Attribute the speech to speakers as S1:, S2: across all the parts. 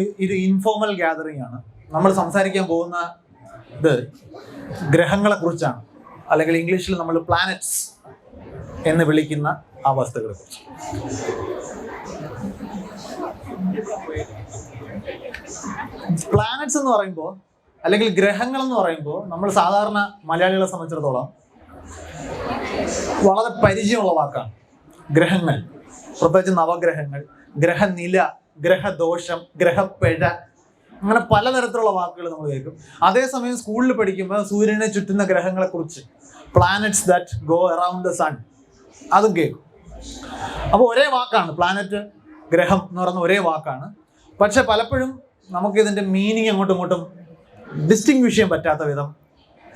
S1: ഇത് informal gathering ആണ്. നമ്മൾ സംസാരിക്കാൻ പോകുന്ന ഇത് ഗ്രഹങ്ങളെ കുറിച്ചാണ്. അല്ലെങ്കിൽ ഇംഗ്ലീഷിൽ നമ്മൾ പ്ലാനറ്റ്സ് എന്ന് വിളിക്കുന്ന ആ വസ്തുക്കളെ കുറിച്ച്. പ്ലാനറ്റ്സ് എന്ന് പറയുമ്പോൾ അല്ലെങ്കിൽ ഗ്രഹങ്ങൾ എന്ന് പറയുമ്പോൾ നമ്മൾ സാധാരണ മലയാളികളെ സംബന്ധിച്ചിടത്തോളം വളരെ പരിചയമുള്ള വാക്കാണ്. ഗ്രഹങ്ങൾ. പ്രത്യേകിച്ച് നവഗ്രഹങ്ങൾ ഗ്രഹനില ഗ്രഹദോഷം ഗ്രഹപ്പിഴ അങ്ങനെ പലതരത്തിലുള്ള വാക്കുകൾ നമ്മൾ കേൾക്കും. അതേസമയം സ്കൂളിൽ പഠിക്കുമ്പോൾ സൂര്യനെ ചുറ്റുന്ന ഗ്രഹങ്ങളെ കുറിച്ച് planets that go around the sun അതും കേൾക്കും. അപ്പോൾ ഒരേ വാക്കാണ് പ്ലാനറ്റ് ഗ്രഹം എന്ന് പറയുന്ന ഒരേ വാക്കാണ്. പക്ഷെ പലപ്പോഴും നമുക്ക് ഇതിന്റെ മീനിങ് അങ്ങോട്ടും ഇങ്ങോട്ടും ഡിസ്റ്റിങ്വിഷ് ചെയ്യാൻ പറ്റാത്ത വിധം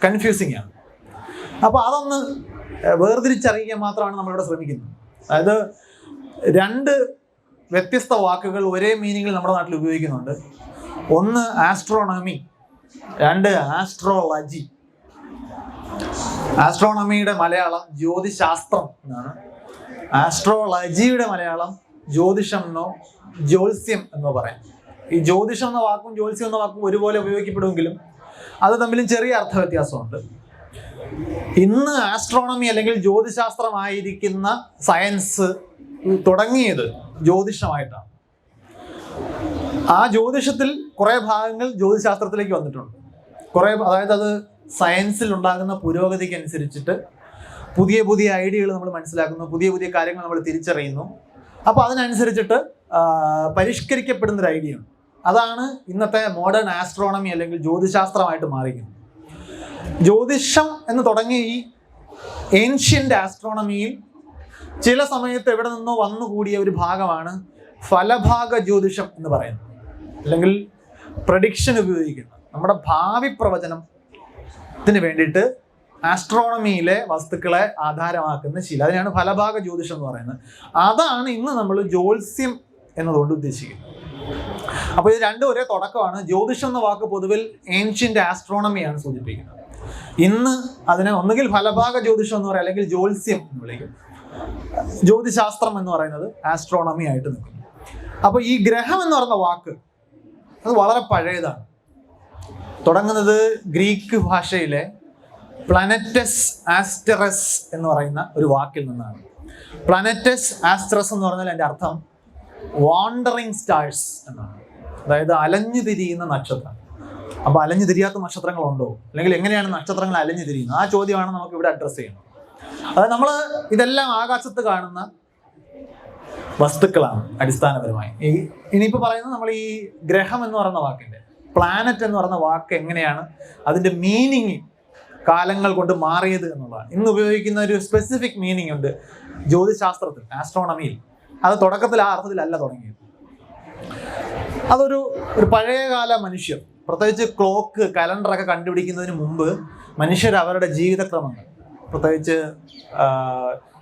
S1: കൺഫ്യൂസിങ് ആണ്. അപ്പോൾ അതൊന്ന് വേർതിരിച്ചറിയിക്കാൻ മാത്രമാണ് നമ്മളിവിടെ ശ്രമിക്കുന്നത്. അതായത് രണ്ട് വ്യത്യസ്ത വാക്കുകൾ ഒരേ മീനിങ്ങിൽ നമ്മുടെ നാട്ടിൽ ഉപയോഗിക്കുന്നുണ്ട്. ഒന്ന് ആസ്ട്രോണമി രണ്ട് ആസ്ട്രോളജി ആസ്ട്രോണമിയുടെ മലയാളം ജ്യോതിശാസ്ത്രം എന്നാണ്. ആസ്ട്രോളജിയുടെ മലയാളം ജ്യോതിഷം എന്നോ ജ്യോത്സ്യം എന്നോ പറയാം. ഈ ജ്യോതിഷം എന്ന വാക്കും ജ്യോത്സ്യം എന്ന വാക്കും ഒരുപോലെ ഉപയോഗിക്കപ്പെടുമെങ്കിലും അത് തമ്മിലും ചെറിയ അർത്ഥ വ്യത്യാസമുണ്ട് ഇന്ന് ആസ്ട്രോണമി അല്ലെങ്കിൽ ജ്യോതിശാസ്ത്രമായിരിക്കുന്ന സയൻസ് തുടങ്ങിയത് ജ്യോതിഷമായിട്ടാണ്. ആ ജ്യോതിഷത്തിൽ കുറേ ഭാഗങ്ങൾ ജ്യോതിശാസ്ത്രത്തിലേക്ക് വന്നിട്ടുണ്ട്. കുറേ അതായത് അത് സയൻസിൽ ഉണ്ടാകുന്ന പുരോഗതിക്ക് അനുസരിച്ചിട്ട് പുതിയ പുതിയ ഐഡിയകൾ നമ്മൾ മനസ്സിലാക്കുന്നു പുതിയ പുതിയ കാര്യങ്ങൾ നമ്മൾ തിരിച്ചറിയുന്നു. അപ്പോൾ അതിനനുസരിച്ചിട്ട് പരിഷ്കരിക്കപ്പെടുന്ന ഒരു ഐഡിയ അതാണ് ഇന്നത്തെ മോഡേൺ ആസ്ട്രോണമി അല്ലെങ്കിൽ ജ്യോതിശാസ്ത്രമായിട്ട് മാറിയിരിക്കുന്നത്. ജ്യോതിഷം എന്ന് തുടങ്ങിയ ഈ ഏൻഷ്യന്റ് ആസ്ട്രോണമിയിൽ ചില സമയത്ത് എവിടെ നിന്നോ വന്നുകൂടിയ ഒരു ഭാഗമാണ് ഫലഭാഗ ജ്യോതിഷം എന്ന് പറയുന്നത്. അല്ലെങ്കിൽ പ്രഡിക്ഷൻ ഉപയോഗിക്കുന്നത് നമ്മുടെ ഭാവി പ്രവചനത്തിന് വേണ്ടിയിട്ട് ആസ്ട്രോണമിയിലെ വസ്തുക്കളെ ആധാരമാക്കുന്ന ശീലം. അതിനാണ് ഫലഭാഗ ജ്യോതിഷം എന്ന് പറയുന്നത്. അതാണ് ഇന്ന് നമ്മൾ ജ്യോത്സ്യം എന്നതുകൊണ്ട് ഉദ്ദേശിക്കുന്നത്. അപ്പോൾ ഇത് രണ്ടും ഒരേ തുടക്കമാണ്. ജ്യോതിഷം എന്ന വാക്ക് പൊതുവിൽ ഏൻഷ്യന്റ് ആസ്ട്രോണമിയാണ് സൂചിപ്പിക്കുന്നത്. ഇന്ന് അതിനെ ഒന്നുകിൽ ഫലഭാഗ ജ്യോതിഷം എന്ന് പറയാം അല്ലെങ്കിൽ ജ്യോത്സ്യം എന്ന് വിളിക്കും. ജ്യോതിശാസ്ത്രം എന്ന് പറയുന്നത് ആസ്ട്രോണമി ആയിട്ട് നിൽക്കും. അപ്പോൾ ഈ ഗ്രഹം എന്ന് പറയുന്ന വാക്ക് അത് വളരെ പഴയതാണ്. തുടങ്ങുന്നത് ഗ്രീക്ക് ഭാഷയിലെ പ്ലാനറ്റസ് ആസ്റ്ററസ് എന്ന് പറയുന്ന ഒരു വാക്കിൽ നിന്നാണ്. പ്ലാനറ്റസ് ആസ്ട്രസ് എന്ന് പറഞ്ഞാൽ എന്റെ അർത്ഥം വാണ്ടറിങ് സ്റ്റാഴ്സ് എന്നാണ്. അതായത് അലഞ്ഞു തിരിയുന്ന നക്ഷത്രം. അപ്പോൾ അലഞ്ഞു തിരിയാത്ത നക്ഷത്രങ്ങളുണ്ടോ? അല്ലെങ്കിൽ എങ്ങനെയാണ് നക്ഷത്രങ്ങൾ അലഞ്ഞു തിരിയുന്നത്? ആ ചോദ്യമാണ് നമുക്ക് ഇവിടെ അഡ്രസ്സ് ചെയ്യുന്നത് അതായത് നമ്മൾ ഇതെല്ലാം ആകാശത്ത് കാണുന്ന വസ്തുക്കളാണ് അടിസ്ഥാനപരമായി. ഈ ഇനിയിപ്പോൾ പറയുന്നത് നമ്മൾ ഈ ഗ്രഹം എന്ന് പറയുന്ന വാക്കിന്റെ പ്ലാനറ്റ് എന്ന് പറയുന്ന വാക്ക് എങ്ങനെയാണ് അതിന്റെ മീനിങ് കാലങ്ങൾ കൊണ്ട് മാറിയത് എന്നുള്ളതാണ്. ഇന്ന് ഉപയോഗിക്കുന്ന ഒരു സ്പെസിഫിക് മീനിങ് ഉണ്ട് ജ്യോതിശാസ്ത്രത്തിൽ ആസ്ട്രോണമിയിൽ അത് തുടക്കത്തിൽ ആ അർത്ഥത്തിലല്ല തുടങ്ങിയത്. അതൊരു ഒരു പഴയകാല മനുഷ്യർ പ്രത്യേകിച്ച് ക്ലോക്ക് കലണ്ടറൊക്കെ കണ്ടുപിടിക്കുന്നതിന് മുമ്പ് മനുഷ്യർ അവരുടെ ജീവിതക്രമങ്ങൾ പ്രത്യേകിച്ച്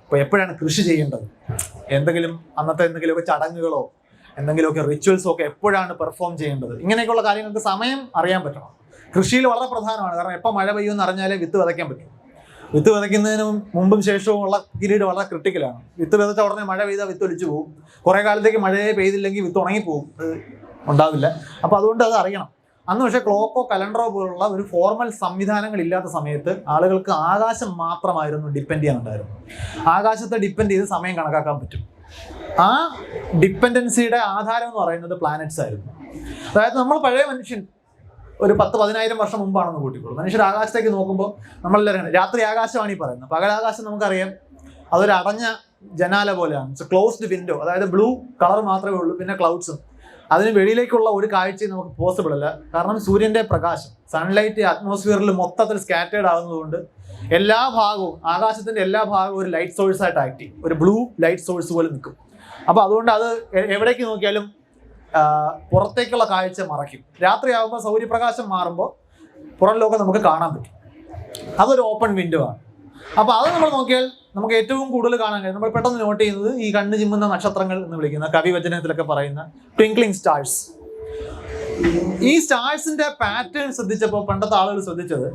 S1: ഇപ്പോൾ എപ്പോഴാണ് കൃഷി ചെയ്യേണ്ടത്? എന്തെങ്കിലും അന്നത്തെ എന്തെങ്കിലുമൊക്കെ ചടങ്ങുകളോ എന്തെങ്കിലുമൊക്കെ റിച്വൽസോ ഒക്കെ എപ്പോഴാണ് പെർഫോം ചെയ്യേണ്ടത്? ഇങ്ങനെയൊക്കെയുള്ള കാര്യങ്ങൾക്ക് സമയം അറിയാൻ പറ്റണം. കൃഷിയിൽ വളരെ പ്രധാനമാണ്. കാരണം എപ്പോൾ മഴ പെയ്യുമെന്ന് അറിഞ്ഞാലേ വിത്ത് വിതയ്ക്കാൻ പറ്റും. വിത്ത് വിതയ്ക്കുന്നതിന് മുമ്പും ശേഷവും ഉള്ള പീരീഡ് വളരെ ക്രിട്ടിക്കലാണ് വിത്ത് വിതച്ച ഉടനെ മഴ പെയ്താൽ വിത്ത് ഒലിച്ചു പോകും. കുറേ കാലത്തേക്ക് മഴയെ പെയ്തില്ലെങ്കിൽ വിത്ത് ഉണങ്ങിപ്പോകും. ഉണ്ടാവില്ല. അപ്പോൾ അതുകൊണ്ട് അത് അറിയണം. അന്ന് പക്ഷേ ക്ലോക്കോ കലണ്ടറോ പോലുള്ള ഒരു ഫോർമൽ സംവിധാനങ്ങൾ ഇല്ലാത്ത സമയത്ത് ആളുകൾക്ക് ആകാശം മാത്രമായിരുന്നു ഡിപ്പെൻഡ് ചെയ്യാനുണ്ടായിരുന്നു ആകാശത്തെ ഡിപ്പെൻഡ് ചെയ്ത് സമയം കണക്കാക്കാൻ പറ്റും. ആ ഡിപ്പെൻഡൻസിയുടെ ആധാരം എന്ന് പറയുന്നത് പ്ലാനറ്റ്സ് ആയിരുന്നു. അതായത് നമ്മൾ പഴയ മനുഷ്യൻ ഒരു പത്ത് പതിനായിരം വർഷം മുമ്പാണെന്ന് കൂട്ടിക്കോളൂ. മനുഷ്യർ ആകാശത്തേക്ക് നോക്കുമ്പോൾ നമ്മളെല്ലാവരും രാത്രി ആകാശമാണ് ഈ പറയുന്നത്. പകലാകാശം നമുക്കറിയാം. അതൊരു അടഞ്ഞ ജനാല പോലെയാണ്. ക്ലോസ്ഡ് വിൻഡോ അതായത് ബ്ലൂ കളർ മാത്രമേ ഉള്ളൂ. പിന്നെ ക്ലൗഡ്സും അതിന് വെളിയിലേക്കുള്ള ഒരു കാഴ്ചയും നമുക്ക് പോസിബിൾ അല്ല. കാരണം സൂര്യന്റെ പ്രകാശം സൺലൈറ്റ് അറ്റ്മോസ്ഫിയറിൽ മൊത്തത്തിൽ സ്കാറ്റേഡ് ആകുന്നതുകൊണ്ട് എല്ലാ ഭാഗവും ആകാശത്തിന്റെ എല്ലാ ഭാഗവും ഒരു ലൈറ്റ് സോഴ്സ് ആയിട്ട് ആക്ട് ചെയ്യും. ഒരു ബ്ലൂ ലൈറ്റ് സോഴ്സ് പോലെ നിൽക്കും. അപ്പോൾ അതുകൊണ്ട് അത് എവിടേക്ക് നോക്കിയാലും പുറത്തേക്കുള്ള കാഴ്ച മറയ്ക്കും. രാത്രിയാകുമ്പോൾ സൗര്യപ്രകാശം മാറുമ്പോൾ പുറം ലോകം നമുക്ക് കാണാൻ പറ്റും. അതൊരു ഓപ്പൺ വിൻഡോ ആണ്. അപ്പോൾ അത് നമ്മൾ നോക്കിയാൽ നമുക്ക് ഏറ്റവും കൂടുതൽ കാണാൻ കഴിയും നമ്മൾ പെട്ടെന്ന് നോട്ട് ചെയ്യുന്നത് ഈ കണ്ണ് ചിമ്മുന്ന നക്ഷത്രങ്ങൾ എന്ന് വിളിക്കുന്ന കവിവചനത്തിലൊക്കെ പറയുന്ന ട്വിങ്ക്ലിംഗ് സ്റ്റാർസ് ഈ സ്റ്റാർസിന്റെ പാറ്റേൺ ശ്രദ്ധിച്ചപ്പോൾ പണ്ടത്തെ ആളുകൾ ശ്രദ്ധിച്ചത്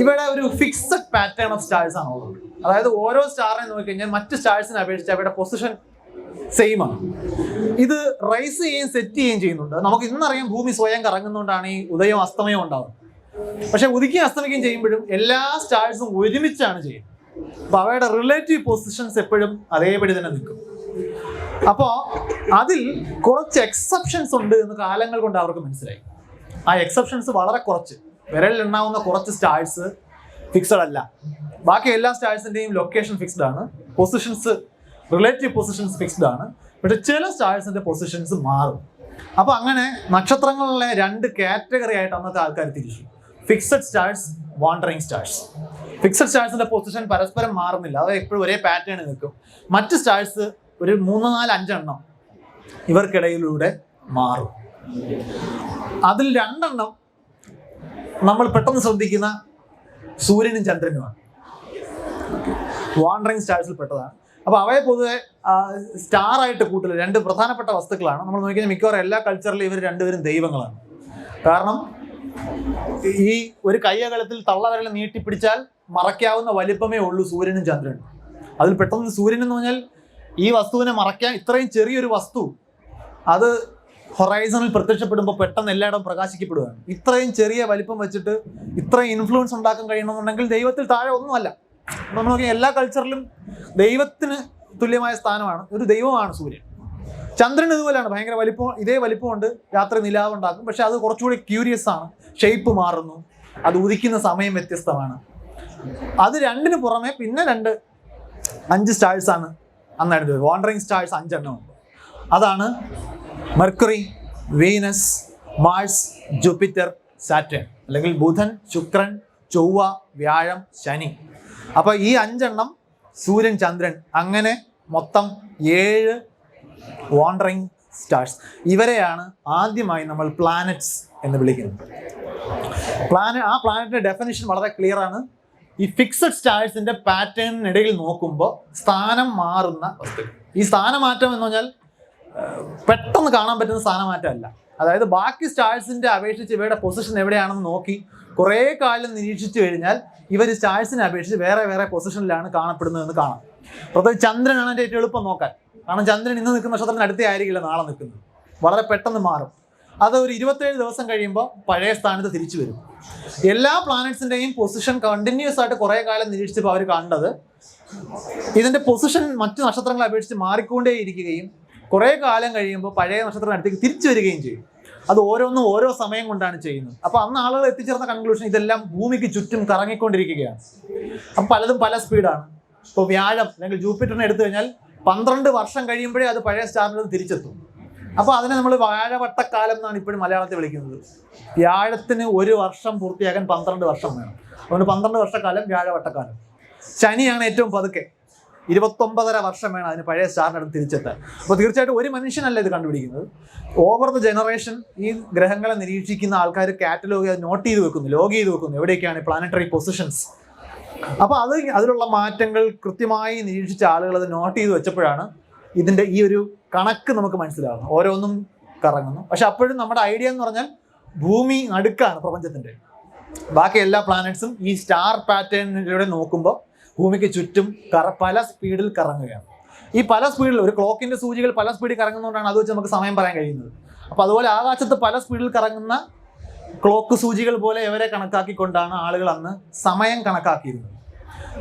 S1: ഇവിടെ ഒരു ഫിക്സഡ് പാറ്റേൺ ഓഫ് സ്റ്റാർസ് ആണ് ഉള്ളത്. അതായത് ഓരോ സ്റ്റാറിനെ നോക്കിക്കഴിഞ്ഞാൽ മറ്റ് സ്റ്റാർസിനെ അപേക്ഷിച്ച് അവയുടെ പൊസിഷൻ സെയിം ആണ്. ഇത് റൈസ് ചെയ്യുകയും സെറ്റ് ചെയ്യുകയും ചെയ്യുന്നുണ്ട്. നമുക്ക് ഇന്നറിയാം ഭൂമി സ്വയം കറങ്ങുന്നതുകൊണ്ടാണ് ഈ ഉദയവും അസ്തമയവും ഉണ്ടാവുന്നത്. പക്ഷെ ഉദിക്കുകയും അസ്തമിക്കുകയും ചെയ്യുമ്പോഴും എല്ലാ സ്റ്റാർസും ഒരുമിച്ചാണ് ചെയ്യുന്നത്. അപ്പൊ അവയുടെ റിലേറ്റീവ് പൊസിഷൻസ് എപ്പോഴും അതേപടി തന്നെ നിൽക്കും. അപ്പോൾ അതിൽ കുറച്ച് എക്സെപ്ഷൻസ് ഉണ്ട് എന്ന് കാലങ്ങൾ കൊണ്ട് അവർക്ക് മനസ്സിലായി. ആ എക്സെപ്ഷൻസ് വളരെ കുറച്ച്. വിരലിൽ ഉണ്ടാവുന്ന കുറച്ച് സ്റ്റാഴ്സ് ഫിക്സഡ് അല്ല. ബാക്കി എല്ലാ സ്റ്റാഴ്സിന്റെയും ലൊക്കേഷൻ ഫിക്സ്ഡ് ആണ്. പൊസിഷൻസ് റിലേറ്റീവ് പൊസിഷൻസ് ഫിക്സ്ഡ് ആണ്. പക്ഷെ ചില സ്റ്റാഴ്സിന്റെ പൊസിഷൻസ് മാറും. അപ്പൊ അങ്ങനെ നക്ഷത്രങ്ങളിലെ രണ്ട് കാറ്റഗറി ആയിട്ട് അന്നത്തെ ആൾക്കാർ തിരിച്ചു. Fixed stars wandering stars fixed സ്റ്റാഴ്സിന്റെ position പരസ്പരം മാറുന്നില്ല. അത് എപ്പോഴും ഒരേ പാറ്റേൺ നിൽക്കും. മറ്റ് സ്റ്റാഴ്സ് ഒരു മൂന്ന് നാല് അഞ്ചെണ്ണം ഇവർക്കിടയിലൂടെ മാറും. അതിൽ രണ്ടെണ്ണം നമ്മൾ പെട്ടെന്ന് ശ്രദ്ധിക്കുന്ന സൂര്യനും ചന്ദ്രനുമാണ് വാണ്ടറിങ് സ്റ്റാഴ്സിൽ പെട്ടതാണ്. അപ്പൊ അവയെ പൊതുവെ സ്റ്റാർ ആയിട്ട് കൂട്ടില്ല. രണ്ട് പ്രധാനപ്പെട്ട വസ്തുക്കളാണ്. നമ്മൾ നോക്കിയാൽ മിക്കവാറും എല്ലാ കൾച്ചറിലും ഇവർ രണ്ടുപേരും ദൈവങ്ങളാണ്. കാരണം ഈ ഒരു കയ്യകലത്തിൽ തള്ളവരൽ നീട്ടിപ്പിടിച്ചാൽ മറയ്ക്കാവുന്ന വലിപ്പമേ ഉള്ളൂ സൂര്യനും ചന്ദ്രനും. അതിൽ പെട്ടെന്ന് സൂര്യൻ എന്ന് പറഞ്ഞാൽ ഈ വസ്തുവിനെ മറയ്ക്കാൻ ഇത്രയും ചെറിയൊരു വസ്തു അത് ഹൊറൈസണിൽ പ്രത്യക്ഷപ്പെടുമ്പോൾ പെട്ടെന്ന് എല്ലായിടവും പ്രകാശിക്കപ്പെടുകയാണ്. ഇത്രയും ചെറിയ വലിപ്പം വെച്ചിട്ട് ഇത്രയും ഇൻഫ്ലുവൻസ് ഉണ്ടാക്കാൻ കഴിയണമെന്നുണ്ടെങ്കിൽ ദൈവത്തിൽ താഴെ ഒന്നുമല്ല. നമ്മൾ നോക്കി എല്ലാ കൾച്ചറിലും ദൈവത്തിന് തുല്യമായ സ്ഥാനമാണ്. ഒരു ദൈവമാണ് സൂര്യൻ. ചന്ദ്രൻ ഇതുപോലെയാണ്. ഭയങ്കര വലിപ്പം ഇതേ വലിപ്പമുണ്ട്. രാത്രി നിലാവ് ഉണ്ടാക്കും. പക്ഷെ അത് കുറച്ചുകൂടി ക്യൂരിയസ് ആണ്. ഷേപ്പ് മാറുന്നു. അത് ഉദിക്കുന്ന സമയം വ്യത്യസ്തമാണ്. അത് രണ്ടിന് പുറമെ പിന്നെ രണ്ട് അഞ്ച് സ്റ്റാഴ്സ് ആണ് അന്നായിരുന്നു വാണ്ടറിങ് സ്റ്റാഴ്സ് അഞ്ചെണ്ണം ഉണ്ട്. അതാണ് Mercury Venus Mars Jupiter Saturn അല്ലെങ്കിൽ ബുധൻ ശുക്രൻ ചൊവ്വ വ്യാഴം ശനി. അപ്പോൾ ഈ അഞ്ചെണ്ണം സൂര്യൻ ചന്ദ്രൻ അങ്ങനെ മൊത്തം ഏഴ് വാണ്ടറിങ് സ്റ്റാർസ് ഇവരെയാണ് ആദ്യമായി നമ്മൾ പ്ലാനറ്റ്സ് എന്ന് വിളിക്കുന്നത്. പ്ലാന ആ പ്ലാനറ്റിന്റെ ഡെഫിനിഷൻ വളരെ ക്ലിയർ ആണ്. ഈ ഫിക്സഡ് സ്റ്റാഴ്സിന്റെ പാറ്റേണിനിടയിൽ നോക്കുമ്പോൾ സ്ഥാനം മാറുന്ന വസ്തുക്കൾ ഈ സ്ഥാനമാറ്റം എന്ന് പറഞ്ഞാൽ പെട്ടെന്ന് കാണാൻ പറ്റുന്ന സ്ഥാനമാറ്റമല്ല. അതായത് ബാക്കി സ്റ്റാഴ്സിന്റെ അപേക്ഷിച്ച് ഇവയുടെ പൊസിഷൻ എവിടെയാണെന്ന് നോക്കി കുറേ കാലം നിരീക്ഷിച്ചു കഴിഞ്ഞാൽ ഇവർ സ്റ്റാഴ്സിനെ അപേക്ഷിച്ച് വേറെ വേറെ പൊസിഷനിലാണ് കാണപ്പെടുന്നതെന്ന് കാണാം. പ്രത്യേകിച്ച് ചന്ദ്രനാണ് എന്റെ ഏറ്റവും എളുപ്പം നോക്കാൻ. കാരണം ചന്ദ്രൻ ഇന്ന് നിൽക്കുന്ന നക്ഷത്രത്തിന് അടുത്തേ ആയിരിക്കില്ല നാളെ നിൽക്കുന്നത്. വളരെ പെട്ടെന്ന് മാറും. അത് ഒരു ഇരുപത്തേഴ് ദിവസം കഴിയുമ്പോൾ പഴയ സ്ഥാനത്ത് തിരിച്ചു വരും. എല്ലാ പ്ലാനറ്റ്സിന്റെയും പൊസിഷൻ കണ്ടിന്യൂസ് ആയിട്ട് കുറേ കാലം നിരീക്ഷിച്ചപ്പോൾ അവർ കണ്ടത് ഇതിന്റെ പൊസിഷൻ മറ്റു നക്ഷത്രങ്ങളെ അപേക്ഷിച്ച് മാറിക്കൊണ്ടേയിരിക്കുകയും കുറേ കാലം കഴിയുമ്പോൾ പഴയ നക്ഷത്രം അടുത്തേക്ക് തിരിച്ചു വരികയും ചെയ്യും. അത് ഓരോന്നും ഓരോ സമയം കൊണ്ടാണ് ചെയ്യുന്നത്. അപ്പൊ അന്ന് ആളുകൾ എത്തിച്ചേർന്ന കൺക്ലൂഷൻ ഇതെല്ലാം ഭൂമിക്ക് ചുറ്റും കറങ്ങിക്കൊണ്ടിരിക്കുകയാണ്. അപ്പം പലതും പല സ്പീഡാണ് ഇപ്പോൾ വ്യാഴം അല്ലെങ്കിൽ ജൂപ്പിറ്ററിനെ എടുത്തു കഴിഞ്ഞാൽ പന്ത്രണ്ട് വർഷം കഴിയുമ്പോഴേ അത് പഴയ സ്റ്റാറിൽ തിരിച്ചെത്തും. അപ്പോൾ അതിനെ നമ്മൾ വ്യാഴവട്ടക്കാലം എന്നാണ് ഇപ്പോഴും മലയാളത്തിൽ വിളിക്കുന്നത്. വ്യാഴത്തിന് ഒരു വർഷം പൂർത്തിയാക്കാൻ പന്ത്രണ്ട് വർഷം വേണം. അതുകൊണ്ട് പന്ത്രണ്ട് വർഷക്കാലം വ്യാഴവട്ടക്കാലം. ശനിയാണ് ഏറ്റവും പതുക്കെ. ഇരുപത്തൊമ്പതര വർഷം വേണം അതിന് പഴയ സ്റ്റാറിനടുത്ത് തിരിച്ചെത്താൻ. അപ്പോൾ തീർച്ചയായിട്ടും ഒരു മനുഷ്യനല്ല ഇത് കണ്ടുപിടിക്കുന്നത്. ഓവർ ദ ജനറേഷൻ ഈ ഗ്രഹങ്ങളെ നിരീക്ഷിക്കുന്ന ആൾക്കാർ കാറ്റലോഗ് നോട്ട് ചെയ്ത് വെക്കുന്നു ലോഗ് ചെയ്ത് വെക്കുന്നു എവിടെയൊക്കെയാണ് പ്ലാനറ്ററി പൊസിഷൻസ് അപ്പോൾ അത് അതിലുള്ള മാറ്റങ്ങൾ കൃത്യമായി നിരീക്ഷിച്ച ആളുകൾ അത് നോട്ട് ചെയ്ത് വെച്ചപ്പോഴാണ് ഇതിന്റെ ഈ ഒരു കണക്ക് നമുക്ക് മനസ്സിലാകുന്നത് ഓരോന്നും കറങ്ങുന്നു. പക്ഷെ അപ്പോഴും നമ്മുടെ ഐഡിയ എന്ന് പറഞ്ഞാൽ ഭൂമി നടുക്കാണ് പ്രപഞ്ചത്തിന്റെ. ബാക്കി എല്ലാ പ്ലാനറ്റ്സും ഈ സ്റ്റാർ പാറ്റേണിലൂടെ നോക്കുമ്പോൾ ഭൂമിക്ക് ചുറ്റും കറ പല സ്പീഡിൽ കറങ്ങുകയാണ്. ഈ പല സ്പീഡിൽ ഒരു ക്ലോക്കിന്റെ സൂചികൾ പല സ്പീഡിൽ കറങ്ങുന്നതുകൊണ്ടാണ് അത് വെച്ച് നമുക്ക് സമയം പറയാൻ കഴിയുന്നത്. അപ്പോൾ അതുപോലെ ആകാശത്ത് പല സ്പീഡിൽ കറങ്ങുന്ന ക്ലോക്ക് സൂചികൾ പോലെ ഇവരെ കണക്കാക്കിക്കൊണ്ടാണ് ആളുകൾ അന്ന് സമയം കണക്കാക്കിയിരുന്നത്.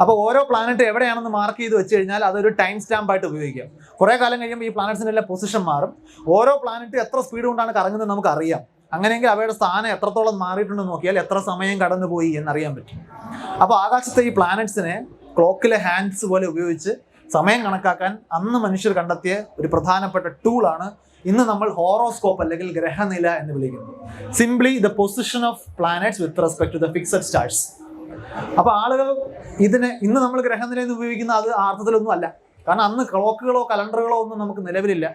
S1: അപ്പോൾ ഓരോ പ്ലാനറ്റ് എവിടെയാണെന്ന് മാർക്ക് ചെയ്ത് വെച്ച് കഴിഞ്ഞാൽ അതൊരു ടൈം സ്റ്റാമ്പ് ആയിട്ട് ഉപയോഗിക്കാം. കുറേ കാലം കഴിയുമ്പോൾ ഈ പ്ലാനറ്റ്സിന്റെ എല്ലാം പൊസിഷൻ മാറും. ഓരോ പ്ലാനറ്റ് എത്ര സ്പീഡ് കൊണ്ടാണ് കറങ്ങുന്നത് നമുക്ക് അറിയാം അങ്ങനെയെങ്കിൽ അവയുടെ സ്ഥാനം എത്രത്തോളം മാറിയിട്ടുണ്ടെന്ന് നോക്കിയാൽ എത്ര സമയം കടന്നുപോയി എന്നറിയാൻ പറ്റും. അപ്പോൾ ആകാശത്തെ ഈ പ്ലാനറ്റ്സിനെ ക്ലോക്കിലെ ഹാൻഡ്സ് പോലെ ഉപയോഗിച്ച് സമയം കണക്കാക്കാൻ അന്ന് മനുഷ്യർ കണ്ടെത്തിയ ഒരു പ്രധാനപ്പെട്ട ടൂളാണ് ഇന്ന് നമ്മൾ ഹോറോസ്കോപ്പ് അല്ലെങ്കിൽ ഗ്രഹനില എന്ന് വിളിക്കുന്നത്. Simply the position of planets with respect to the fixed stars അപ്പൊ ആളുകൾ ഇതിനെ ഇന്ന് നമ്മൾ ഗ്രഹനിലയിൽ ഉപയോഗിക്കുന്ന അത് ആർത്ഥത്തിലൊന്നും അല്ല. കാരണം അന്ന് ക്ലോക്കുകളോ കലണ്ടറുകളോ ഒന്നും നമുക്ക് നിലവിലില്ല.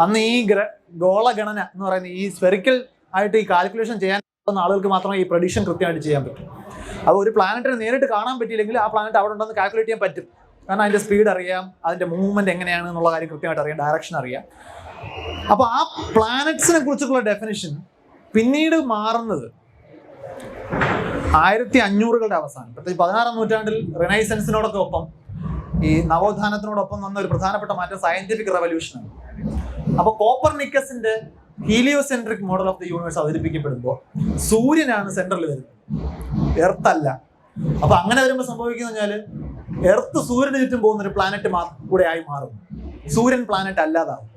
S1: അന്ന് ഈ ഗ്ര ഗോളഗണന എന്ന് പറയുന്ന ഈ സ്പെറിക്കൽ ആയിട്ട് ഈ കാൽക്കുലേഷൻ ചെയ്യാൻ പറ്റുന്ന ആളുകൾക്ക് മാത്രമേ ഈ പ്രഡിക്ഷൻ കൃത്യമായിട്ട് ചെയ്യാൻ പറ്റും. അപ്പോൾ ഒരു പ്ലാനറ്റിനെ നേരിട്ട് കാണാൻ പറ്റിയില്ലെങ്കിൽ ആ പ്ലാനറ്റ് അവിടെ ഉണ്ടെന്ന് കാൽക്കുലേറ്റ് ചെയ്യാൻ പറ്റും. കാരണം അതിന്റെ സ്പീഡ് അറിയാം അതിന്റെ മൂവ്മെന്റ് എങ്ങനെയാണ് എന്നുള്ള കാര്യം കൃത്യമായിട്ട് അറിയാം ഡയറക്ഷൻ അറിയാം. അപ്പോൾ ആ പ്ലാനറ്റ്സിനെ കുറിച്ചുള്ള ഡെഫിനിഷൻ പിന്നീട് മാറുന്നത് ആയിരത്തി അഞ്ഞൂറുകളുടെ അവസാനം. പ്രത്യേകിച്ച് പതിനാറാം നൂറ്റാണ്ടിൽ റിനൈസൻസിനോടൊക്കെ ഒപ്പം ഈ നവോത്ഥാനത്തിനോടൊപ്പം വന്ന ഒരു പ്രധാനപ്പെട്ട മാറ്റം സയന്റിഫിക് റെവല്യൂഷനാണ് അപ്പൊ കോപ്പർനിക്കസിന്റെ heliocentric model of the universe അവതരിപ്പിക്കപ്പെടുമ്പോൾ സൂര്യനാണ് സെൻട്രൽ വരുന്നത്. എർത്ത് അല്ല. അപ്പൊ അങ്ങനെ വരുമ്പോൾ സംഭവിക്കുന്ന എർത്ത് സൂര്യന് ചുറ്റും പോകുന്ന ഒരു പ്ലാനറ്റ് കൂടെ ആയി മാറും. സൂര്യൻ പ്ലാനറ്റ് അല്ലാതാവും.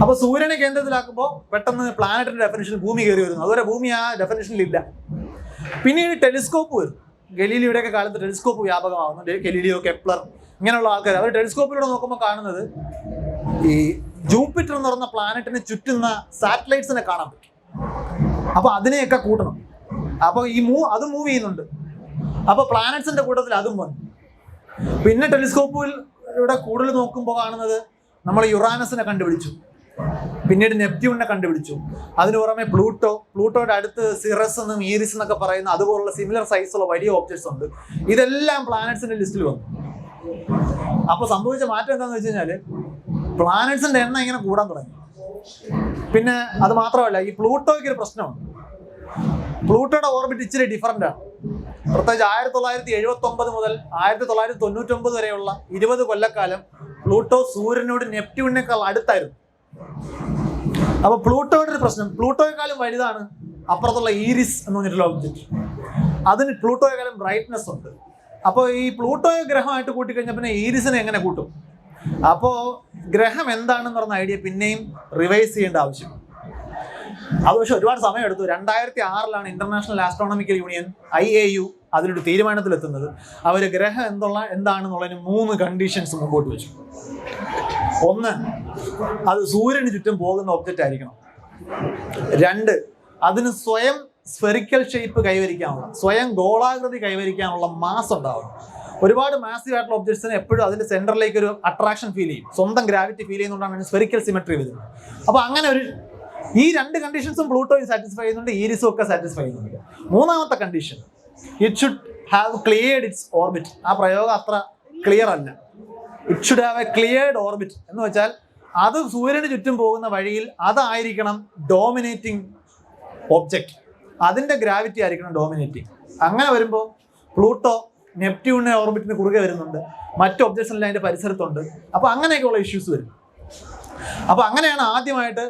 S1: അപ്പൊ സൂര്യനെ കേന്ദ്രത്തിലാക്കുമ്പോൾ പെട്ടെന്ന് പ്ലാനറ്റിന്റെ ഡെഫിനേഷൻ ഭൂമി കയറി വരുന്നു. അതുവരെ ഭൂമി ആ ഡെഫിനേഷനിൽ ഇല്ല. പിന്നീട് ടെലിസ്കോപ്പ് വരും. ഗലീലിയുടെയൊക്കെ കാലത്ത് ടെലിസ്കോപ്പ് വ്യാപകമാകുന്നു ഗലീലിയോ കെപ്ലർ ഇങ്ങനെയുള്ള ആൾക്കാർ അവർ ടെലിസ്കോപ്പിലൂടെ നോക്കുമ്പോൾ കാണുന്നത് ഈ ജൂപ്പിറ്റർ എന്ന് പറഞ്ഞ പ്ലാനറ്റിനെ ചുറ്റുന്ന സാറ്റലൈറ്റ്സിനെ കാണാൻ പറ്റും. അപ്പൊ അതിനെയൊക്കെ കൂട്ടണം. അപ്പൊ ഈ മൂ അത് മൂവ് ചെയ്യുന്നുണ്ട്. അപ്പൊ പ്ലാനറ്റ്സിന്റെ കൂട്ടത്തിൽ അതും വന്നു. പിന്നെ ടെലിസ്കോപ്പിലൂടെ കൂടുതൽ നോക്കുമ്പോൾ കാണുന്നത് നമ്മൾ യുറാനസിനെ കണ്ടുപിടിച്ചു. പിന്നീട് നെപ്റ്റ്യൂണിനെ കണ്ടുപിടിച്ചു. അതിന് പുറമെ പ്ലൂട്ടോ പ്ലൂട്ടോയുടെ അടുത്ത് സിറസ് എന്നും ഈരിസ് എന്നൊക്കെ പറയുന്ന അതുപോലുള്ള സിമിലർ സൈസുള്ള വലിയ ഓബ്ജക്ട്സ് ഉണ്ട്. ഇതെല്ലാം പ്ലാനറ്റ്സിന്റെ ലിസ്റ്റിൽ വന്നു. അപ്പൊ സംഭവിച്ച മാറ്റം എന്താണെന്ന് വെച്ച് കഴിഞ്ഞാൽ പ്ലാനറ്റ്സിന്റെ എണ്ണം ഇങ്ങനെ കൂടാൻ തുടങ്ങി. പിന്നെ അത് മാത്രമല്ല ഈ പ്ലൂട്ടോയ്ക്ക് ഒരു പ്രശ്നമുണ്ട്. പ്ലൂട്ടോയുടെ ഓർബിറ്റ് ഇച്ചിരി ഡിഫറന്റ് ആണ്. പ്രത്യേകിച്ച് ആയിരത്തി തൊള്ളായിരത്തി എഴുപത്തി ഒമ്പത് മുതൽ ആയിരത്തി തൊള്ളായിരത്തി തൊണ്ണൂറ്റി ഒമ്പത് വരെയുള്ള ഇരുപത് കൊല്ലക്കാലം പ്ലൂട്ടോ സൂര്യനോട് നെപ്റ്റ്യൂണിനേക്കാൾ അടുത്തായിരുന്നു. അപ്പൊ പ്ലൂട്ടോയുടെ ഒരു പ്രശ്നം. പ്ലൂട്ടോയെക്കാളും വലുതാണ് അപ്പുറത്തുള്ള ഈരിസ് എന്ന് പറഞ്ഞിട്ടുള്ള ഒബ്ജക്റ്റ് അതിന് പ്ലൂട്ടോയെക്കാളും ബ്രൈറ്റ്നെസ് ഉണ്ട്. അപ്പോൾ ഈ പ്ലൂട്ടോയെ ഗ്രഹമായിട്ട് കൂട്ടിക്കഴിഞ്ഞാൽ പിന്നെ ഈരിസിനെ എങ്ങനെ കൂട്ടും? അപ്പോൾ ഗ്രഹം എന്താണെന്ന് പറഞ്ഞ ഐഡിയ പിന്നെയും റിവൈസ് ചെയ്യേണ്ട ആവശ്യം. അത് പക്ഷെ ഒരുപാട് സമയം എടുത്തു. രണ്ടായിരത്തി ആറിലാണ് International Astronomical Union I A U അതിലൊരു തീരുമാനത്തിലെത്തുന്നത്. അവർ ഗ്രഹം എന്തുള്ള എന്താണെന്നുള്ളതിന് മൂന്ന് കണ്ടീഷൻസ് മുമ്പോട്ട് വെച്ചു. ഒന്ന് അത് സൂര്യന് ചുറ്റും പോകുന്ന ഒബ്ജക്റ്റ് ആയിരിക്കണം. രണ്ട് അതിന് സ്വയം സ്ഫെറിക്കൽ ഷേപ്പ് കൈവരിക്കാനുള്ള സ്വയം ഗോളാകൃതി കൈവരിക്കാനുള്ള മാസ് ഉണ്ടാവണം. ഒരുപാട് മാസീവ് ആയിട്ടുള്ള ഒബ്ജക്ട്സിന് എപ്പോഴും അതിന്റെ സെന്ററിലേക്ക് ഒരു അട്രാക്ഷൻ ഫീൽ ചെയ്യും. സ്വന്തം ഗ്രാവിറ്റി ഫീൽ ചെയ്യുന്നതുകൊണ്ടാണ് സ്ഫെറിക്കൽ സിമെട്രി വരുന്നത്. അപ്പോൾ അങ്ങനെ ഒരു ഈ രണ്ട് കണ്ടീഷൻസും പ്ലൂട്ടോയും സാറ്റിസ്ഫൈ ചെയ്യുന്നുണ്ട് ഈരിസും ഒക്കെ സാറ്റിസ്ഫൈ ചെയ്യുന്നുണ്ട്. മൂന്നാമത്തെ condition it should have cleared its orbit ആ പ്രയോഗം അത്ര ക്ലിയർ അല്ല. It should have a cleared orbit എന്ന് വെച്ചാൽ അത് സൂര്യന് ചുറ്റും പോകുന്ന വഴിയിൽ അതായിരിക്കണം ഡോമിനേറ്റിംഗ് ഒബ്ജക്റ്റ് അതിന്റെ ഗ്രാവിറ്റി ആയിരിക്കണം ഡോമിനേറ്റിംഗ് അങ്ങനെ വരുമ്പോൾ പ്ലൂട്ടോ നെപ്റ്റ്യൂണിനെ ഓർബിറ്റിന് കുറുകെ വരുന്നുണ്ട്. മറ്റ് എല്ലാം അതിന്റെ പരിസരത്തുണ്ട്. അപ്പോൾ അങ്ങനെയൊക്കെയുള്ള ഇഷ്യൂസ് വരും. അപ്പോൾ അങ്ങനെയാണ് ആദ്യമായിട്ട്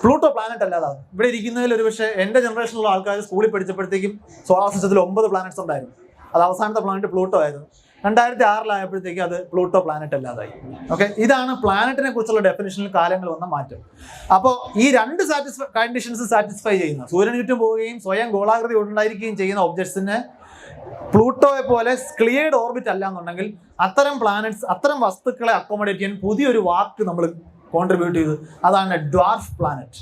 S1: പ്ലൂട്ടോ പ്ലാനറ്റ് അല്ലാതാവും ഇവിടെ ഇരിക്കുന്നതിൽ ഒരു പക്ഷേ എന്റെ ജനറേഷനിലുള്ള ആൾക്കാർ സ്കൂളിൽ പഠിച്ചപ്പോഴത്തേക്കും സോളാർ സിസ്റ്റത്തിൽ ഒമ്പത് പ്ലാനറ്റ്സ് ഉണ്ടായിരുന്നു. അത് അവസാനത്തെ പ്ലാനറ്റ് പ്ലൂട്ടോ ആയിരുന്നു. രണ്ടായിരത്തി ആറിലായപ്പോഴത്തേക്ക് അത് പ്ലൂട്ടോ പ്ലാനറ്റ് അല്ലാതായി. ഓക്കെ ഇതാണ് പ്ലാനറ്റിനെ കുറിച്ചുള്ള ഡെഫിനേഷനിൽ കാലങ്ങൾ വന്ന മാറ്റം. അപ്പോൾ ഈ രണ്ട് സാറ്റിസ്ഫൈ കണ്ടീഷൻസ് സാറ്റിസ്ഫൈ ചെയ്യുന്ന സൂര്യന് ചുറ്റും പോവുകയും സ്വയം ഗോളാകൃതി ഉണ്ടായിരിക്കുകയും ചെയ്യുന്ന ഒബ്ജക്ട്സിന് പ്ലൂട്ടോയെ പോലെ ക്ലിയേർഡ് ഓർബിറ്റ് അല്ല എന്നുണ്ടെങ്കിൽ അത്തരം പ്ലാനറ്റ്സ് അത്തരം വസ്തുക്കളെ അക്കോമഡേറ്റ് ചെയ്യാൻ പുതിയൊരു വാക്ക് നമ്മൾ കോൺട്രിബ്യൂട്ട് ചെയ്തു. അതാണ് ഡ്വാർഫ് പ്ലാനറ്റ്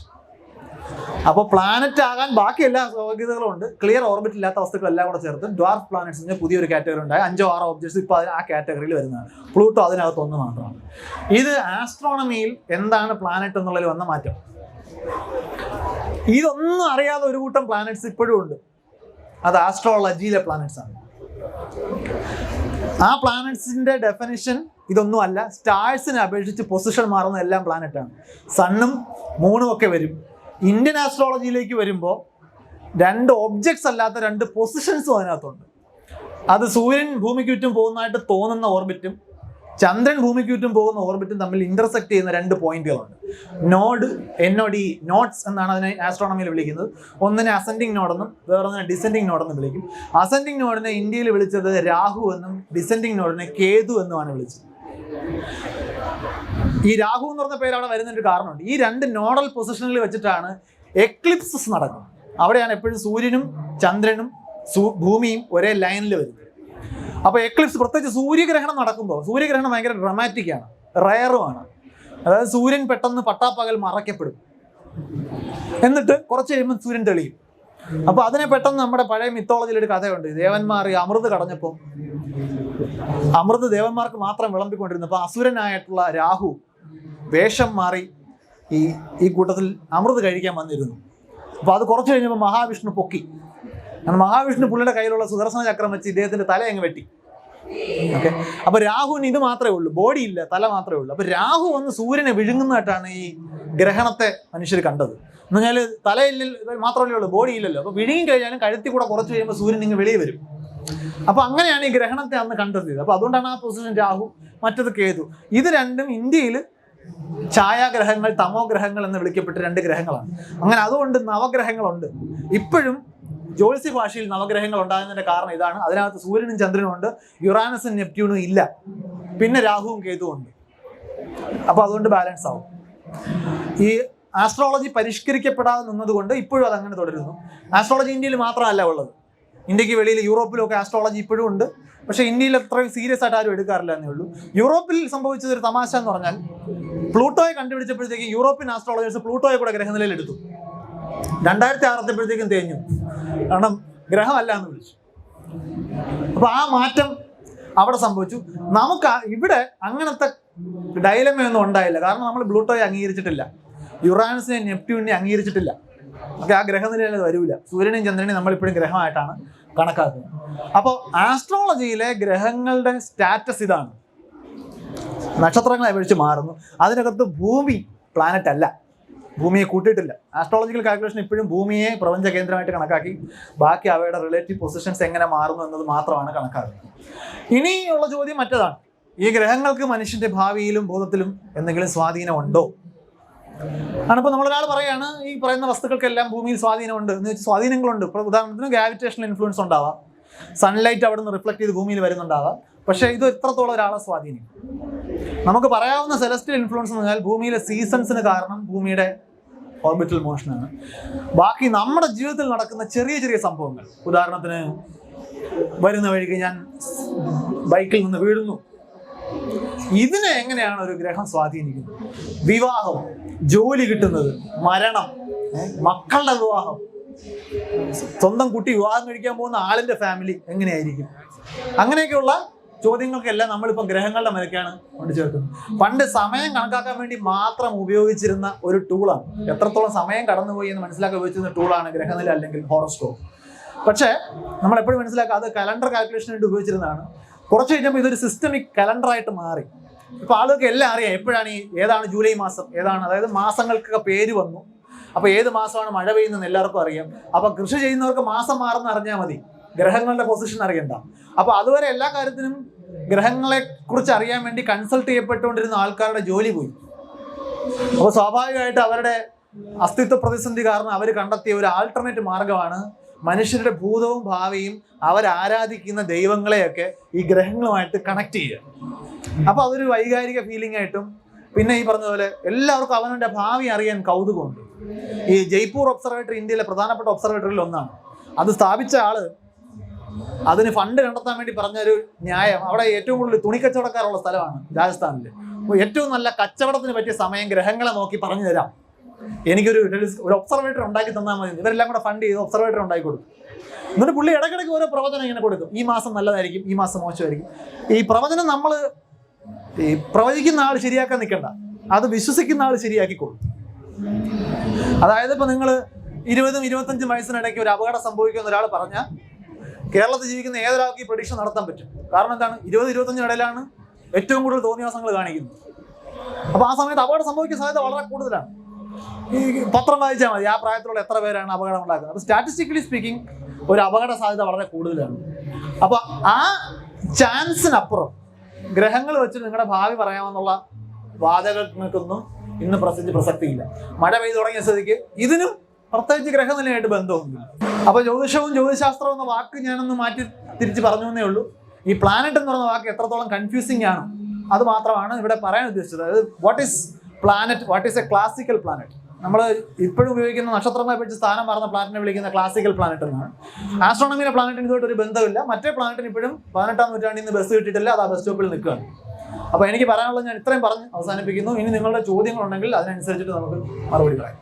S1: അപ്പോൾ പ്ലാനറ്റ് ആകാൻ ബാക്കി എല്ലാ സാധ്യതകളും ഉണ്ട് ക്ലിയർ ഓർബിറ്റ് ഇല്ലാത്ത വസ്തുക്കളെല്ലാം കൂടെ ചേർത്ത് ഡ്വാർഫ് പ്ലാനറ്റ്സിന് പുതിയൊരു കാറ്റഗറി ഉണ്ടായി. അഞ്ചോ ആറോ ഒബ്ജക്ട്സ് ഇപ്പോൾ ആ കാറ്റഗറിയിൽ വരുന്നതാണ്. പ്ലൂട്ടോ അതിനകത്ത് ഒന്ന് മാത്രമാണ്. ഇത് ആസ്ട്രോണമിയിൽ എന്താണ് പ്ലാനറ്റ് എന്നുള്ളതിൽ വന്ന മാറ്റം. ഇതൊന്നും അറിയാതെ ഒരു കൂട്ടം പ്ലാനറ്റ്സ് ഇപ്പോഴും ഉണ്ട്. അത് ആസ്ട്രോളജിയിലെ പ്ലാനറ്റ്സ് ആണ്. ആ പ്ലാനറ്റ്സിന്റെ ഡെഫിനിഷൻ ഇതൊന്നും അല്ല. സ്റ്റാഴ്സിനെ അപേക്ഷിച്ച് പൊസിഷൻ മാറുന്ന എല്ലാം പ്ലാനറ്റാണ് സണ്ണും മൂണും ഒക്കെ വരും. ഇന്ത്യൻ ആസ്ട്രോളജിയിലേക്ക് വരുമ്പോൾ രണ്ട് ഒബ്ജക്ട്സ് അല്ലാത്ത രണ്ട് പൊസിഷൻസും അതിനകത്തുണ്ട്. അത് സൂര്യൻ ഭൂമിക്ക് ചുറ്റും പോകുന്നതായിട്ട് തോന്നുന്ന ഓർബിറ്റും ചന്ദ്രൻ ഭൂമിക്ക് ചുറ്റും പോകുന്ന ഓർബിറ്റും തമ്മിൽ ഇന്റർസെക്ട് ചെയ്യുന്ന രണ്ട് പോയിന്റുകളുണ്ട് നോഡ് എന്നോടി നോട്ട്സ് എന്നാണ് അതിനെ ആസ്ട്രോണമിയിൽ വിളിക്കുന്നത്. ഒന്നിനെ അസെൻഡിങ് നോഡെന്നും വേറൊന്നിനെ ഡിസെൻഡിങ് നോഡെന്നും വിളിക്കും. അസെൻഡിങ് നോഡിനെ ഇന്ത്യയിൽ വിളിച്ചത് രാഹു എന്നും ഡിസെൻഡിങ് നോഡിനെ കേതു എന്നുമാണ് വിളിച്ചത്. ഈ രാഹു എന്ന് പറഞ്ഞ പേരവിടെ വരുന്നൊരു കാരണമുണ്ട്. ഈ രണ്ട് നോഡൽ പൊസിഷനിൽ വെച്ചിട്ടാണ് എക്ലിപ്സസ് നടക്കുന്നത്. അവിടെയാണ് എപ്പോഴും സൂര്യനും ചന്ദ്രനും ഭൂമിയും ഒരേ ലൈനിൽ വരുന്നത്. അപ്പോൾ എക്ലിപ്സ് പ്രത്യേകിച്ച് സൂര്യഗ്രഹണം നടക്കുമ്പോൾ സൂര്യഗ്രഹണം ഭയങ്കര ഡ്രമാറ്റിക്കാണ് റയറുമാണ് അതായത് സൂര്യൻ പെട്ടെന്ന് പട്ടാപ്പകൽ മറയ്ക്കപ്പെടും. എന്നിട്ട് കുറച്ച് കഴിയുമ്പോൾ സൂര്യൻ തെളിയും. അപ്പോൾ അതിനെ പെട്ടെന്ന് നമ്മുടെ പഴയ മിത്തോളജിയിൽ ഒരു കഥയുണ്ട്. ദേവന്മാർ ഈ അമൃത് കടഞ്ഞപ്പോൾ അമൃത് ദേവന്മാർക്ക് മാത്രം വിളമ്പിക്കൊണ്ടിരുന്നു അപ്പോൾ അസുരനായിട്ടുള്ള രാഹു വേഷം മാറി ഈ ഈ കൂട്ടത്തിൽ അമൃത് കഴിക്കാൻ വന്നിരുന്നു. അപ്പോൾ അത് കുറച്ച് കഴിഞ്ഞപ്പോൾ മഹാവിഷ്ണു പൊക്കി. കാരണം മഹാവിഷ്ണു പുള്ളിയുടെ കയ്യിലുള്ള സുദർശന ചക്രം വെച്ച് ഇദ്ദേഹത്തിന്റെ തല അങ്ങ് വെട്ടി. ഓക്കെ? അപ്പൊ രാഹുവിന് ഇത് മാത്രമേ ഉള്ളൂ. ബോഡി ഇല്ല തല മാത്രമേ ഉള്ളൂ. അപ്പൊ രാഹു വന്ന് സൂര്യനെ വിഴുങ്ങുന്നതായിട്ടാണ് ഈ ഗ്രഹണത്തെ മനുഷ്യർ കണ്ടത്. എന്ന് പറഞ്ഞാൽ തലയില്ല മാത്രമല്ലേ ഉള്ളൂ ബോഡി ഇല്ലല്ലോ. അപ്പോൾ വിഴുങ്ങി കഴിഞ്ഞാലും കഴുത്തി കൂടെ കുറച്ച് കഴിയുമ്പോൾ സൂര്യൻ ഇങ്ങ് വെളിയിൽ വരും. അപ്പൊ അങ്ങനെയാണ് ഈ ഗ്രഹണത്തെ അന്ന് കണ്ടെത്തിയത്. അപ്പൊ അതുകൊണ്ടാണ് ആ പൊസിഷൻ രാഹു മറ്റത് കേതു ഇത് രണ്ടും ഇന്ത്യയിൽ ഛായാഗ്രഹങ്ങൾ തമോ ഗ്രഹങ്ങൾ എന്ന് വിളിക്കപ്പെട്ട രണ്ട് ഗ്രഹങ്ങളാണ്. അങ്ങനെ അതുകൊണ്ട് നവഗ്രഹങ്ങളുണ്ട്. ഇപ്പോഴും ജ്യോത്സ്യ ഭാഷയിൽ നവഗ്രഹങ്ങൾ ഉണ്ടാകുന്നതിന്റെ കാരണം ഇതാണ്. അതിനകത്ത് സൂര്യനും ചന്ദ്രനും ഉണ്ട് യുറാനസും നെപ്റ്റ്യൂണും ഇല്ല. പിന്നെ രാഹുവും കേതുവും ഉണ്ട്. അപ്പൊ അതുകൊണ്ട് ബാലൻസ് ആവും. ഈ ആസ്ട്രോളജി പരിഷ്കരിക്കപ്പെടാതെ നിന്നതുകൊണ്ട് ഇപ്പോഴും അത് അങ്ങനെ തുടരുന്നു. ആസ്ട്രോളജി ഇന്ത്യയിൽ മാത്രമല്ല ഉള്ളത്. ഇന്ത്യയ്ക്ക് വെളിയിൽ യൂറോപ്പിലൊക്കെ ആസ്ട്രോളജി ഇപ്പോഴും ഉണ്ട്. പക്ഷേ ഇന്ത്യയിൽ അത്രയും സീരിയസ് ആയിട്ട് ആരും എടുക്കാറില്ല എന്നേ ഉള്ളൂ. യൂറോപ്പിൽ സംഭവിച്ചത് ഒരു തമാശ എന്ന് പറഞ്ഞാൽ പ്ലൂട്ടോയെ കണ്ടുപിടിച്ചപ്പോഴത്തേക്ക് യൂറോപ്യൻ ആസ്ട്രോളജേഴ്സ് പ്ലൂട്ടോയെ കൂടെ ഗ്രഹനിലയിൽ എടുത്തു. രണ്ടായിരത്തി ആറത്തപ്പോഴത്തേക്കും തേഞ്ഞു. കാരണം ഗ്രഹമല്ല എന്ന് വിളിച്ചു. അപ്പൊ ആ മാറ്റം അവിടെ സംഭവിച്ചു. നമുക്ക് ഇവിടെ അങ്ങനത്തെ ഡൈലമയൊന്നും ഉണ്ടായില്ല. കാരണം നമ്മൾ ബ്ലൂട്ടോയെ അംഗീകരിച്ചിട്ടില്ല. യുറാനസിനെ നെപ്റ്റ്യൂണിനെ അംഗീകരിച്ചിട്ടില്ല. ഒക്കെ ആ ഗ്രഹനിലയിൽ വരില്ല വരൂല. സൂര്യനെയും ചന്ദ്രനെയും നമ്മളിപ്പോഴും ഗ്രഹമായിട്ടാണ് കണക്കാക്കുന്നത് അപ്പോൾ ആസ്ട്രോളജിയിലെ ഗ്രഹങ്ങളുടെ സ്റ്റാറ്റസ് ഇതാണ്. നക്ഷത്രങ്ങളെ അപേക്ഷിച്ച് മാറുന്നു. അതിനകത്ത് ഭൂമി പ്ലാനറ്റ് അല്ല. ഭൂമിയെ കൂട്ടിയിട്ടില്ല. ആസ്ട്രോളജിക്കൽ കാൽക്കുലേഷൻ ഇപ്പോഴും ഭൂമിയെ പ്രപഞ്ച കേന്ദ്രമായിട്ട് കണക്കാക്കി. ബാക്കി അവയുടെ റിലേറ്റീവ് പൊസിഷൻസ് എങ്ങനെ മാറുന്നു എന്നത് മാത്രമാണ് കണക്കാക്കുന്നത്. ഇനിയുള്ള ചോദ്യം മറ്റതാണ്. ഈ ഗ്രഹങ്ങൾക്ക് മനുഷ്യന്റെ ഭാവിയിലും ബോധത്തിലും എന്തെങ്കിലും സ്വാധീനമുണ്ടോ? ആണിപ്പോൾ നമ്മളൊരാൾ പറയാണ് ഈ പറയുന്ന വസ്തുക്കൾക്കെല്ലാം ഭൂമിയിൽ സ്വാധീനമുണ്ട് എന്ന് വെച്ചാൽ സ്വാധീനങ്ങളുണ്ട്. ഇപ്പോൾ ഉദാഹരണത്തിന് ഗ്രാവിറ്റേഷണൽ ഇൻഫ്ലുവൻസ് ഉണ്ടാവാം. സൺലൈറ്റ് അവിടെ നിന്ന് റിഫ്ലക്ട് ചെയ്ത് ഭൂമിയിൽ വരുന്നുണ്ടാവാം. പക്ഷേ ഇത് എത്രത്തോളം ഒരാളെ സ്വാധീനിക്കും? നമുക്ക് പറയാവുന്ന സെലസ്റ്റിയൽ ഇൻഫ്ലുവൻസ് എന്ന് പറഞ്ഞാൽ ഭൂമിയിലെ സീസൺസിന് കാരണം ഭൂമിയുടെ ഓർബിറ്റൽ മോഷനാണ് ബാക്കി നമ്മുടെ ജീവിതത്തിൽ നടക്കുന്ന ചെറിയ ചെറിയ സംഭവങ്ങൾ. ഉദാഹരണത്തിന് വരുന്ന വഴിക്ക് ഞാൻ ബൈക്കിൽ നിന്ന് വീഴുന്നു. ഇതിനെ എങ്ങനെയാണ് ഒരു ഗ്രഹം സ്വാധീനിക്കുന്നത്? വിവാഹം ജോലി കിട്ടുന്നത് മരണം മക്കളുടെ വിവാഹം. സ്വന്തം കുട്ടി വിവാഹം കഴിക്കാൻ പോകുന്ന ആളിന്റെ ഫാമിലി എങ്ങനെയായിരിക്കും? അങ്ങനെയൊക്കെയുള്ള ചോദ്യങ്ങൾക്കെല്ലാം നമ്മളിപ്പോൾ ഗ്രഹങ്ങളുടെ മരക്കാണ് കൊണ്ട് ചേർക്കുന്നത്. പണ്ട് സമയം കണക്കാക്കാൻ വേണ്ടി മാത്രം ഉപയോഗിച്ചിരുന്ന ഒരു ടൂളാണ് എത്രത്തോളം സമയം കടന്നുപോയി എന്ന് മനസ്സിലാക്കാൻ ഉപയോഗിച്ചിരുന്ന ടൂളാണ് ഗ്രഹനില അല്ലെങ്കിൽ ഹോറോസ്കോപ്പ് പക്ഷേ നമ്മൾ എപ്പോഴും മനസ്സിലാക്കുക അത് കലണ്ടർ കാൽക്കുലേഷന് വേണ്ടി ഉപയോഗിച്ചിരുന്നതാണ്. കുറച്ച് കഴിഞ്ഞപ്പോൾ ഇതൊരു സിസ്റ്റമിക് കലണ്ടറായിട്ട് മാറി. ഇപ്പൊ ആളുകൾക്ക് എല്ലാം അറിയാം എപ്പോഴാണ് ഈ ഏതാണ് ജൂലൈ മാസം ഏതാണ് അതായത് മാസങ്ങൾക്കൊക്കെ പേര് വന്നു. അപ്പോൾ ഏത് മാസമാണ് മഴ പെയ്യുന്നതെന്ന് എല്ലാവർക്കും അറിയാം. അപ്പോൾ കൃഷി ചെയ്യുന്നവർക്ക് മാസം മാറുന്ന അറിഞ്ഞാൽ മതി. ഗ്രഹങ്ങളുടെ പൊസിഷൻ അറിയണ്ട. അപ്പോൾ അതുവരെ എല്ലാ കാര്യത്തിനും ഗ്രഹങ്ങളെ കുറിച്ച് അറിയാൻ വേണ്ടി കൺസൾട്ട് ചെയ്യപ്പെട്ടുകൊണ്ടിരുന്ന ആൾക്കാരുടെ ജോലി പോയി. അപ്പോൾ സ്വാഭാവികമായിട്ട് അവരുടെ അസ്തിത്വ പ്രതിസന്ധി കാരണം അവർ കണ്ടെത്തിയ ഒരു ആൾട്ടർനേറ്റ് മാർഗമാണ് മനുഷ്യരുടെ ഭൂതവും ഭാവിയും അവരാരാധിക്കുന്ന ദൈവങ്ങളെയൊക്കെ ഈ ഗ്രഹങ്ങളുമായിട്ട് കണക്ട് ചെയ്യുക. അപ്പോൾ അതൊരു വൈകാരിക ഫീലിംഗ് ആയിട്ടും പിന്നെ ഈ പറഞ്ഞതുപോലെ എല്ലാവർക്കും അവനവന്റെ ഭാവി അറിയാൻ കൗതുകമുണ്ട്. ഈ ജയ്പൂർ ഒബ്സർവേറ്ററി ഇന്ത്യയിലെ പ്രധാനപ്പെട്ട ഒബ്സർവേറ്ററിയിൽ ഒന്നാണ്. അത് സ്ഥാപിച്ച ആൾ അതിന് ഫണ്ട് കണ്ടെത്താൻ വേണ്ടി പറഞ്ഞൊരു ന്യായം അവിടെ ഏറ്റവും കൂടുതൽ തുണിക്കച്ചവടക്കാരുള്ള സ്ഥലമാണ് രാജസ്ഥാനിൽ ഏറ്റവും നല്ല കച്ചവടത്തിന് പറ്റിയ സമയം ഗ്രഹങ്ങളെ നോക്കി പറഞ്ഞു തരാം. എനിക്കൊരു ഒരു ഒബ്സർവേറ്റർ ഉണ്ടാക്കി തന്നാൽ മതി. ഇവരെല്ലാം കൂടെ ഫണ്ട് ചെയ്ത് ഒബ്സർവേറ്റർ ഉണ്ടാക്കി കൊടുക്കും. എന്നിട്ട് പുള്ളി ഇടക്കിടക്ക് ഓരോ പ്രവചനം ഇങ്ങനെ കൊടുക്കും. ഈ മാസം നല്ലതായിരിക്കും ഈ മാസം മോശമായിരിക്കും. ഈ പ്രവചനം നമ്മൾ ഈ പ്രവചിക്കുന്ന ആൾ ശരിയാക്കാൻ നിൽക്കണ്ട. അത് വിശ്വസിക്കുന്ന ആൾ ശരിയാക്കി കൊടുക്കും. അതായത് ഇപ്പം നിങ്ങൾ ഇരുപതും ഇരുപത്തഞ്ചും വയസ്സിനിടയ്ക്ക് ഒരു അപകടം സംഭവിക്കുന്ന ഒരാൾ പറഞ്ഞാൽ കേരളത്തിൽ ജീവിക്കുന്ന ഏതൊരാൾക്ക് ഈ പ്രഡിക്ഷൻ നടത്താൻ പറ്റും. കാരണം എന്താണ്? ഇരുപത് ഇരുപത്തഞ്ചിന് ഇടയിലാണ് ഏറ്റവും കൂടുതൽ തോന്നിയാസങ്ങൾ കാണിക്കുന്നത്. അപ്പോൾ ആ സമയത്ത് അപകടം സംഭവിക്കുന്ന സാധ്യത വളരെ കൂടുതലാണ്. ഈ പത്രം വായിച്ചാൽ മതി. ആ പ്രായത്തിലുള്ള എത്ര പേരാണ് അപകടം ഉണ്ടാക്കുന്നത് അപ്പൊ സ്റ്റാറ്റിസ്റ്റിക്കലി സ്പീക്കിംഗ് ഒരു അപകട സാധ്യത വളരെ കൂടുതലാണ്. അപ്പൊ ആ ചാൻസിനപ്പുറം ഗ്രഹങ്ങൾ വെച്ച് നിങ്ങളുടെ ഭാവി പറയാമെന്നുള്ള വാചകങ്ങൾക്കൊന്നും ഇന്ന് പ്രസക്തി പ്രസക്തിയില്ല. മഴ പെയ്തു തുടങ്ങിയ സ്ഥിതിക്ക് ഇതിനും പ്രത്യേകിച്ച് ഗ്രഹനിലയായിട്ട് ബന്ധമൊന്നുമില്ല. അപ്പൊ ജ്യോതിഷവും ജ്യോതിശാസ്ത്രവും എന്ന വാക്ക് ഞാനൊന്ന് മാറ്റി തിരിച്ച് പറഞ്ഞു എന്നേ ഉള്ളൂ. ഈ പ്ലാനറ്റ് എന്ന് പറയുന്ന വാക്ക് എത്രത്തോളം കൺഫ്യൂസിംഗ് ആണ് അത് മാത്രമാണ് ഇവിടെ പറയാൻ ഉദ്ദേശിച്ചത്. അതായത് what is planet what is a classical planet നമ്മൾ ഇപ്പോഴും ഉപയോഗിക്കുന്ന നക്ഷത്രങ്ങളെ വെച്ച് സ്ഥാനം മാറുന്ന പ്ലാനറ്റിനെ വിളിക്കുന്ന ക്ലാസിക്കൽ പ്ലാനറ്റ് എന്നാണ്. ആസ്ട്രോണമിയിലെ പ്ലാനറ്റിന് ഇതുമായിട്ട് ഒരു ബന്ധമില്ല. മറ്റേ പ്ലാനറ്റിന് ഇപ്പോഴും പതിനെട്ടാം നൂറ്റാണ്ടിൽ നിന്ന് ബസ് കിട്ടിയിട്ടില്ല. അത് ആ ബസ് സ്റ്റോപ്പിൽ നിൽക്കുകയാണ്. അപ്പോൾ എനിക്ക് പറയാനുള്ളത് ഞാൻ ഇത്രയും പറഞ്ഞ് അവസാനിപ്പിക്കുന്നു. ഇനി നിങ്ങളുടെ ചോദ്യങ്ങളുണ്ടെങ്കിൽ അതിനനുസരിച്ചിട്ട് നമുക്ക് മറുപടി പറയാം.